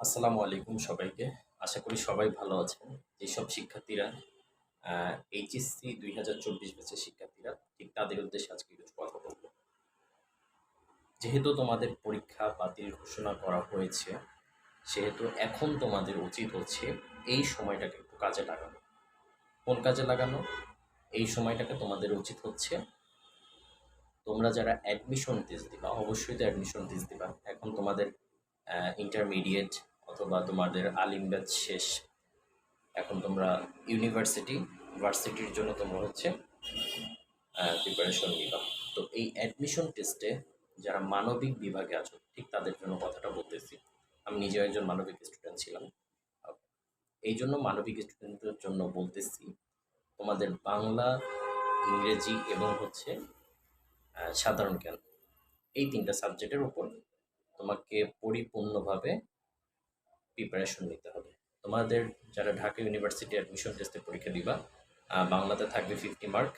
আসসালামু আলাইকুম সবাইকে। আশা করি সবাই ভালো আছেন। যেসব শিক্ষার্থীরা এইচএসসি দুই হাজার চব্বিশ ব্যাচের শিক্ষার্থীরা, ঠিক তাদের উদ্দেশ্যে আজকে কিছু কথা বলব। যেহেতু তোমাদের পরীক্ষা বাতিল ঘোষণা করা হয়েছে, সেহেতু এখন তোমাদের উচিত হচ্ছে এই সময়টাকে একটু কাজে লাগানো। কোন কাজে লাগানো? এই সময়টাকে তোমাদের উচিত হচ্ছে, তোমরা যারা অ্যাডমিশন টেস্ট দিবা, অবশ্যই তো অ্যাডমিশন টেস্ট দিবা। এখন তোমাদের ইন্টারমিডিয়েট অথবা তোমাদের আলিম ব্যাচ শেষ। এখন তোমরা ইউনিভার্সিটি ভার্সিটির জন্য তোমরা হচ্ছে প্রিপারেশন নিবা। তো এই অ্যাডমিশন টেস্টে যারা মানবিক বিভাগে আছো, ঠিক তাদের জন্য কথাটা বলতেছি। আমি নিজেও একজন মানবিক স্টুডেন্ট ছিলাম। এই জন্য মানবিক স্টুডেন্টদের জন্য বলতেছি, তোমাদের বাংলা, ইংরেজি এবং হচ্ছে সাধারণ জ্ঞান। এই তিনটা সাবজেক্টের উপর তোমাকে পরিপূর্ণভাবে প্রিপারেশন নিতে হবে। তোমাদের যারা ঢাকা ইউনিভার্সিটি অ্যাডমিশন টেস্টে পরীক্ষা দিবা বাংলাতে থাকবে ফিফটি মার্ক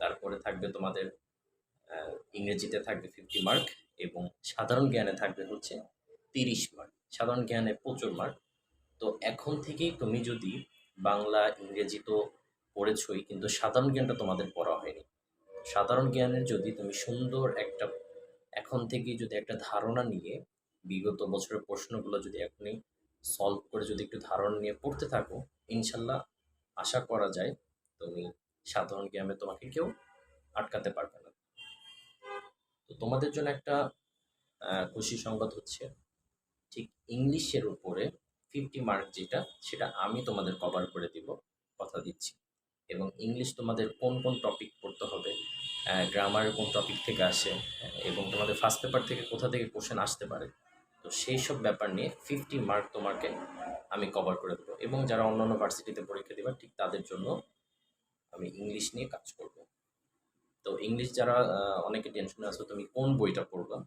তারপরে থাকবে তোমাদের ইংরেজিতে থাকবে ফিফটি মার্ক এবং সাধারণ জ্ঞানে থাকবে হচ্ছে তিরিশ মার্ক সাধারণ জ্ঞানে প্রচুর মার্ক তো এখন থেকেই তুমি যদি বাংলা, ইংরেজি তো পড়েছই, কিন্তু সাধারণ জ্ঞানটা তোমাদের পড়া হয়নি। সাধারণ জ্ঞানের যদি তুমি সুন্দর একটা, এখন থেকেই যদি একটা ধারণা নিয়ে বিগত বছরের প্রশ্নগুলো যদি এখনই সলভ করে যদি একটু ধারণা নিয়ে পড়তে থাকো, ইনশাল্লাহ আশা করা যায় তুমি সাধারণ জ্ঞানে তোমাকে কেউ আটকাতে পারবে না। তো তোমাদের জন্য একটা খুশি সংবাদ হচ্ছে, ঠিক ইংলিশের উপরে ফিফটি মার্ক যেটা, সেটা আমি তোমাদের কভার করে দিব, কথা দিচ্ছি। এবং ইংলিশ তোমাদের কোন কোন টপিক পড়তে হবে গ্রামারের কোন টপিক থেকে আসে, এবং তোমাদের ফার্স্ট পেপার থেকে কোথা থেকে কোশ্চেন আসতে পারে তো সেই সব ব্যাপার নিয়ে ফিফটি মার্ক তোমাকে আমি কভার করে দেবো। এবং যারা অন্যান্য ভার্সিটিতে পরীক্ষা দেবে, ঠিক তাদের জন্য আমি ইংলিশ নিয়ে কাজ করব। তো ইংলিশ যারা অনেকে টেনশনে আছো, তুমি কোন বইটা পড়বা?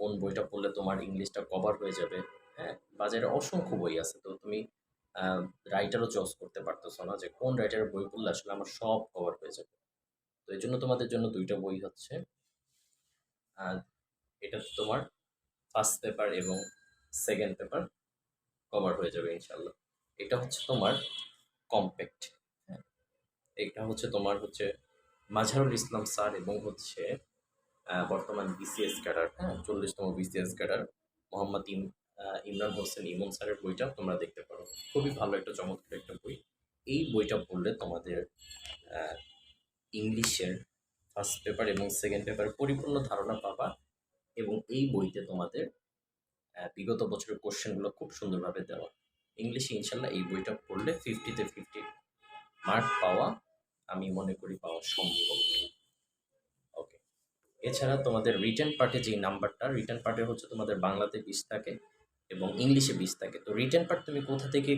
কোন বইটা পড়লে তোমার ইংলিশটা কভার হয়ে যাবে? হ্যাঁ বাজারে অসংখ্য বই আছে, তো তুমি রাইটারও চয়েস করতে পারতেছো না যে কোন রাইটারের বই পড়লে আসলে আমার সব কভার হয়ে যাবে। তো এই জন্য তোমাদের জন্য দুইটা বই হচ্ছে। এটা তোমার ফার্স্ট পেপার এবং সেকেন্ড পেপার কভার হয়ে যাবে ইনশাল্লাহ এটা হচ্ছে তোমার কম্প্যাক্ট হ্যাঁ এটা হচ্ছে তোমার হচ্ছে মাঝারুল ইসলাম স্যার এবং হচ্ছে বর্তমান বিসিএস ক্যাডার হ্যাঁ চল্লিশতম বিসিএস ক্যাডার মোহাম্মদ ইম ইমরান হোসেন ইমন স্যারের বইটা তোমরা দেখতে পারো। খুবই ভালো একটা চমৎকার একটা বই। এই বইটা পড়লে তোমাদের ইংলিশের ফার্স্ট পেপার এবং সেকেন্ড পেপারের পরিপূর্ণ ধারণা পাবা। এবং এই বইতে তোমাদের বিগত বছরের কোশ্চেনগুলো খুব সুন্দরভাবে দেওয়া। ইংলিশে ইনশাল্লাহ এই বইটা পড়লে ফিফটিতে ফিফটি মার্ক পাওয়া, আমি মনে করি পাওয়া সম্ভব। ওকে এছাড়া তোমাদের রিটার্ন পার্টে যে নাম্বারটা রিটার্ন পার্টে হচ্ছে তোমাদের বাংলাতে বিশ থাকে এবং ইংলিশে বিশ থাকে। তো রিটার্ন পার্ট তুমি কোথা থেকে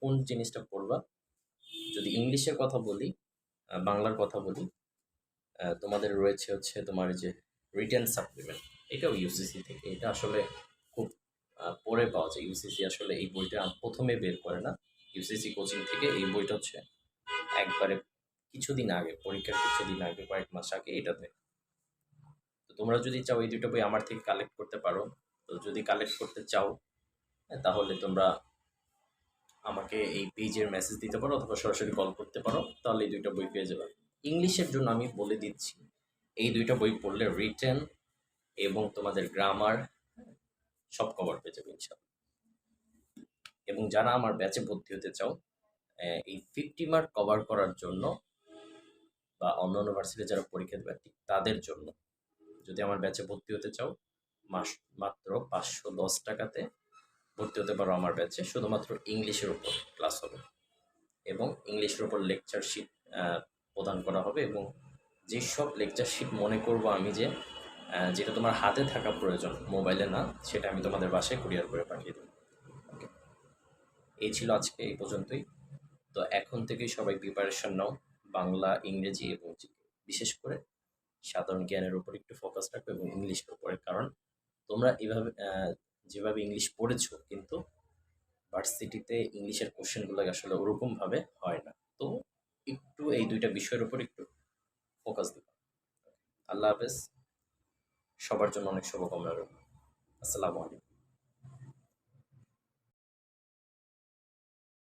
কোন জিনিসটা পড়বা? যদি ইংলিশের কথা বলি বাংলার কথা বলি তোমাদের রয়েছে হচ্ছে তোমার যে রিটার্ন সাপ্লিমেন্ট এটাও ইউসিসি থেকে। এটা আসলে খুব পরে পাওয়া যায়। ইউসিসি আসলে এই বইটা প্রথমে বের করে না। ইউসিসি কোচিং থেকে এই বইটা হচ্ছে একবারে কিছুদিন আগে পরীক্ষার কিছুদিন আগে কয়েক মাস আগে এটাতে। তো তোমরা যদি চাও এই দুটো বই আমার থেকে কালেক্ট করতে পারো তো যদি কালেক্ট করতে চাও হ্যাঁ, তাহলে তোমরা আমাকে এই পেজের মেসেজ দিতে পারো অথবা সরাসরি কল করতে পারো তাহলে এই দুইটা বই পেয়ে যাবে। ইংলিশের জন্য আমি বলে দিচ্ছি এই দুইটা বই পড়লে রিটেন এবং তোমাদের গ্রামার সব কভার পেয়ে যাবে ইনশাল্লাহ এবং যারা আমার ব্যাচে ভর্তি হতে চাও এই ফিফটি মার্ক কভার করার জন্য বা অন্য ইউনিভার্সিটি যারা পরীক্ষা দেবে, ঠিক তাদের জন্য যদি আমার ব্যাচে ভর্তি হতে চাও, মাস, মাত্র পাঁচশো দশ টাকাতে ভর্তি হতে পারো আমার ব্যাচে শুধুমাত্র ইংলিশের উপর ক্লাস হবে এবং ইংলিশের উপর লেকচার শিট প্রদান করা হবে এবং যেসব লেকচার শিট মনে করব আমি যে যেটা তোমার হাতে থাকা প্রয়োজন মোবাইলে না, সেটা আমি তোমাদের বাসায় কুরিয়ার করে পাঠিয়ে দেবো। ওকে এই ছিল আজকে এই পর্যন্তই। তো এখন থেকেই সবাই প্রিপারেশন নাও, বাংলা, ইংরেজি এবং বিশেষ করে সাধারণ জ্ঞানের উপর একটু ফোকাস রাখো এবং ইংলিশের উপরে। কারণ তোমরা এভাবে যেভাবে ইংলিশ পড়েছো, কিন্তু ভার্সিটিতে ইংলিশের কোশ্চেনগুলো আসলে ওরকমভাবে হয় না। তো একটু এই দুইটা বিষয়ের উপর একটু ফোকাস দেবো। আল্লাহ হাফেজ। সবার জন্য অনেক শুভকামনা রইল। আসসালামু আলাইকুম।